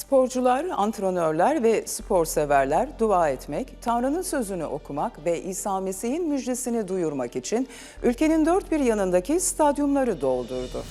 Sporcular, antrenörler ve spor severler dua etmek, Tanrı'nın sözünü okumak ve İsa Mesih'in müjdesini duyurmak için ülkenin dört bir yanındaki stadyumları doldurdu.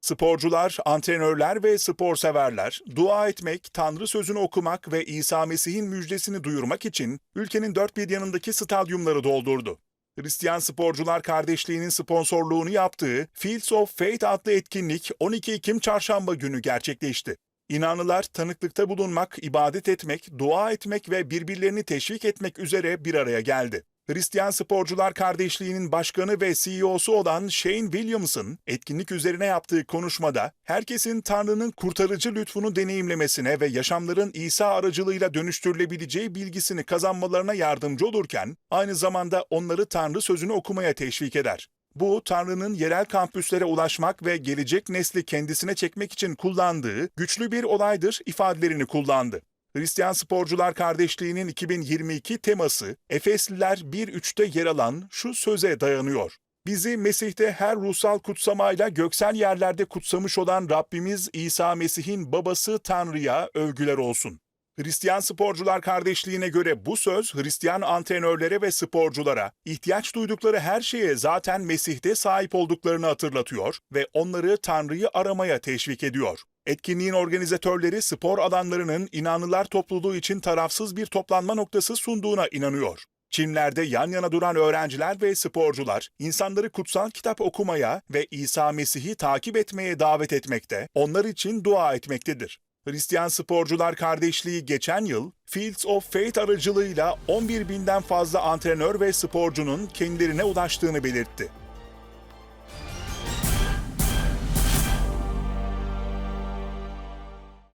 Sporcular, antrenörler ve spor severler dua etmek, Tanrı sözünü okumak ve İsa Mesih'in müjdesini duyurmak için ülkenin dört bir yanındaki stadyumları doldurdu. Hristiyan Sporcular Kardeşliği'nin sponsorluğunu yaptığı Fields of Faith adlı etkinlik 12 Ekim çarşamba günü gerçekleşti. İnanlılar tanıklıkta bulunmak, ibadet etmek, dua etmek ve birbirlerini teşvik etmek üzere bir araya geldi. Hristiyan Sporcular Kardeşliği'nin başkanı ve CEO'su olan Shane Williamson, etkinlik üzerine yaptığı konuşmada, herkesin Tanrı'nın kurtarıcı lütfunu deneyimlemesine ve yaşamların İsa aracılığıyla dönüştürülebileceği bilgisini kazanmalarına yardımcı olurken, aynı zamanda onları Tanrı sözünü okumaya teşvik eder. Bu, Tanrı'nın yerel kampüslere ulaşmak ve gelecek nesli kendisine çekmek için kullandığı güçlü bir olaydır ifadelerini kullandı. Hristiyan Sporcular Kardeşliği'nin 2022 teması Efesliler 1.3'te yer alan şu söze dayanıyor. Bizi Mesih'te her ruhsal kutsamayla göksel yerlerde kutsamış olan Rabbimiz İsa Mesih'in babası Tanrı'ya övgüler olsun. Hristiyan Sporcular Kardeşliği'ne göre bu söz Hristiyan antrenörlere ve sporculara ihtiyaç duydukları her şeye zaten Mesih'te sahip olduklarını hatırlatıyor ve onları Tanrı'yı aramaya teşvik ediyor. Etkinliğin organizatörleri spor alanlarının inanlılar topluluğu için tarafsız bir toplanma noktası sunduğuna inanıyor. Çimlerde yan yana duran öğrenciler ve sporcular insanları kutsal kitap okumaya ve İsa Mesih'i takip etmeye davet etmekte, onlar için dua etmektedir. Hristiyan Sporcular Kardeşliği geçen yıl Fields of Faith aracılığıyla 11 binden fazla antrenör ve sporcunun kendilerine ulaştığını belirtti.